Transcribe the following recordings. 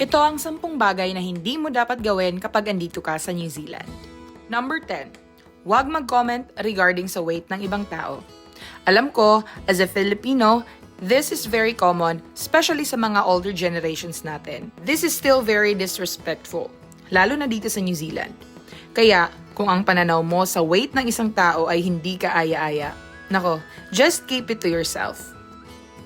Ito ang sampung bagay na hindi mo dapat gawin kapag andito ka sa New Zealand. Number 10. Huwag mag-comment regarding sa weight ng ibang tao. Alam ko, as a Filipino, this is very common, especially sa mga older generations natin. This is still very disrespectful, lalo na dito sa New Zealand. Kaya, kung ang pananaw mo sa weight ng isang tao ay hindi ka aya-aya, nako, just keep it to yourself.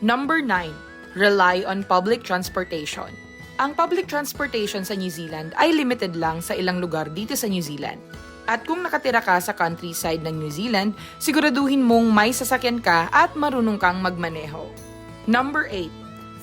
Number 9. Rely on public transportation. Ang public transportation sa New Zealand ay limited lang sa ilang lugar dito sa New Zealand. At kung nakatira ka sa countryside ng New Zealand, siguraduhin mong may sasakyan ka at marunong kang magmaneho. Number 8.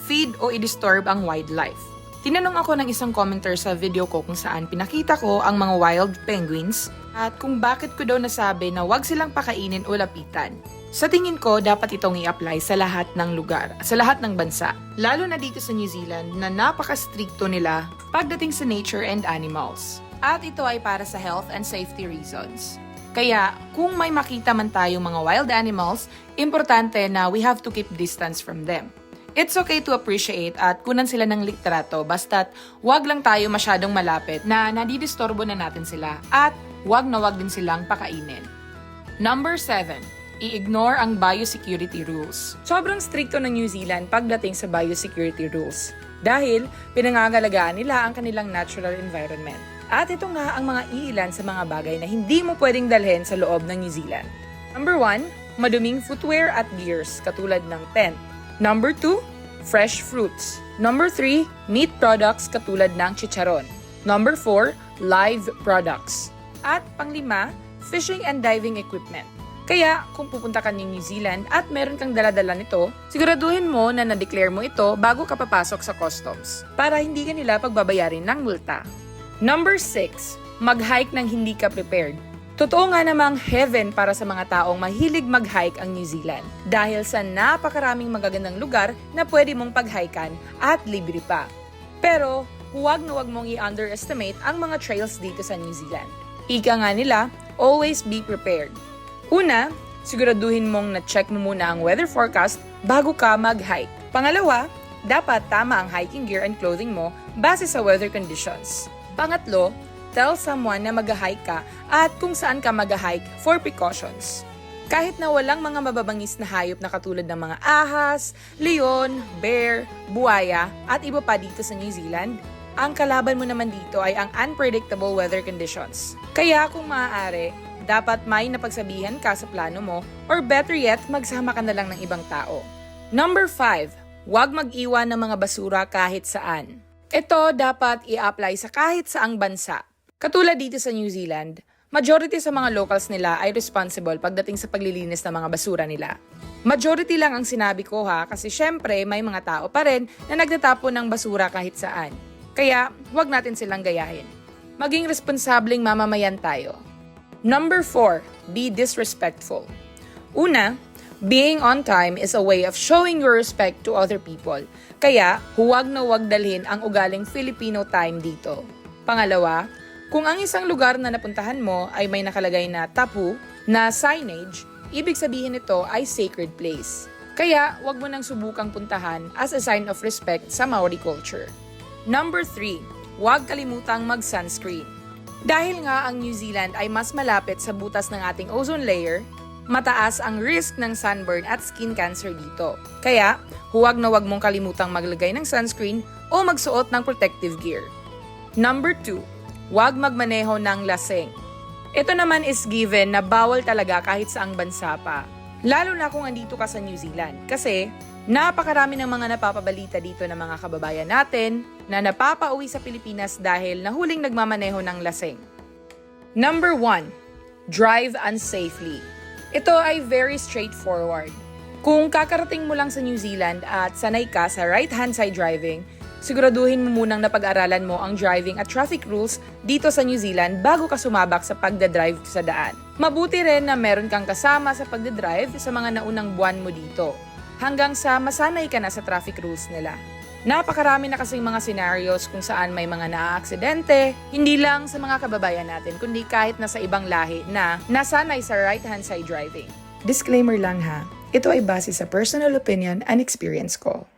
Feed o i-disturb ang wildlife. Tinanong ako ng isang commenter sa video ko kung saan pinakita ko ang mga wild penguins at kung bakit ko daw nasabi na wag silang pakainin o lapitan. Sa tingin ko, dapat itong i-apply sa lahat ng lugar, sa lahat ng bansa. Lalo na dito sa New Zealand na napaka-stricto nila pagdating sa nature and animals. At ito ay para sa health and safety reasons. Kaya, kung may makita man tayong mga wild animals, importante na we have to keep distance from them. It's okay to appreciate at kunan sila ng litrato basta't wag lang tayo masyadong malapit na nadidistorbo na natin sila at wag na wag din silang pakainin. Number 7. I-ignore ang biosecurity rules. Sobrang stricto ng New Zealand pagdating sa biosecurity rules dahil pinangangalagaan nila ang kanilang natural environment. At ito nga ang mga iilan sa mga bagay na hindi mo pwedeng dalhin sa loob ng New Zealand. Number 1, maduming footwear at gears katulad ng tent. Number 2, fresh fruits. Number 3, meat products katulad ng chicharon. Number 4, live products. At panglima, fishing and diving equipment. Kaya, kung pupunta ka ng New Zealand at meron kang daladala nito, siguraduhin mo na na-declare mo ito bago ka papasok sa customs para hindi ka nila pagbabayarin ng multa. Number 6, mag-hike ng hindi ka prepared. Totoo nga namang heaven para sa mga taong mahilig mag-hike ang New Zealand dahil sa napakaraming magagandang lugar na pwede mong pag-hikan at libre pa. Pero huwag na huwag mong i-underestimate ang mga trails dito sa New Zealand. Ika nga nila, always be prepared. Una, siguraduhin mong na-check mo muna ang weather forecast bago ka mag-hike. Pangalawa, dapat tama ang hiking gear and clothing mo base sa weather conditions. Pangatlo, tell someone na mag-hike ka at kung saan ka mag-hike for precautions. Kahit na walang mga mababangis na hayop na katulad ng mga ahas, leon, bear, buaya at iba pa dito sa New Zealand, ang kalaban mo naman dito ay ang unpredictable weather conditions. Kaya kung maaari, dapat may napagsabihan ka sa plano mo or better yet, magsama ka na lang ng ibang tao. Number 5. Huwag mag-iwan ng mga basura kahit saan. Ito dapat i-apply sa kahit saang bansa. Katulad dito sa New Zealand, majority sa mga locals nila ay responsible pagdating sa paglilinis ng mga basura nila. Majority lang ang sinabi ko ha kasi syempre may mga tao pa rin na nagtatapon ng basura kahit saan. Kaya huwag natin silang gayahin. Maging responsableng mamamayan tayo. Number 4, be disrespectful. Una, being on time is a way of showing your respect to other people. Kaya, huwag na huwag dalhin ang ugaling Filipino time dito. Pangalawa, kung ang isang lugar na napuntahan mo ay may nakalagay na tapu na signage, ibig sabihin nito ay sacred place. Kaya, huwag mo nang subukang puntahan as a sign of respect sa Maori culture. Number 3, huwag kalimutang mag-sunscreen. Dahil nga ang New Zealand ay mas malapit sa butas ng ating ozone layer, mataas ang risk ng sunburn at skin cancer dito. Kaya, huwag na huwag mong kalimutang maglagay ng sunscreen o magsuot ng protective gear. Number 2, huwag magmaneho ng laseng. Ito naman is given na bawal talaga kahit saang bansa pa. Lalo na kung andito ka sa New Zealand. Kasi, napakarami ng mga napapabalita dito ng mga kababayan natin na napapauwi sa Pilipinas dahil nahuling nagmamaneho ng laseng. Number 1. Drive unsafely. Ito ay very straightforward. Kung kakarating mo lang sa New Zealand at sanay ka sa right-hand side driving, siguraduhin mo munang napag-aralan mo ang driving at traffic rules dito sa New Zealand bago ka sumabak sa pagdadrive sa daan. Mabuti rin na meron kang kasama sa pagdadrive sa mga naunang buwan mo dito, hanggang sa masanay ka na sa traffic rules nila. Napakarami na kasing mga scenarios kung saan may mga naaaksidente, hindi lang sa mga kababayan natin, kundi kahit na sa ibang lahi na nasanay sa right-hand side driving. Disclaimer lang ha, ito ay base sa personal opinion and experience ko.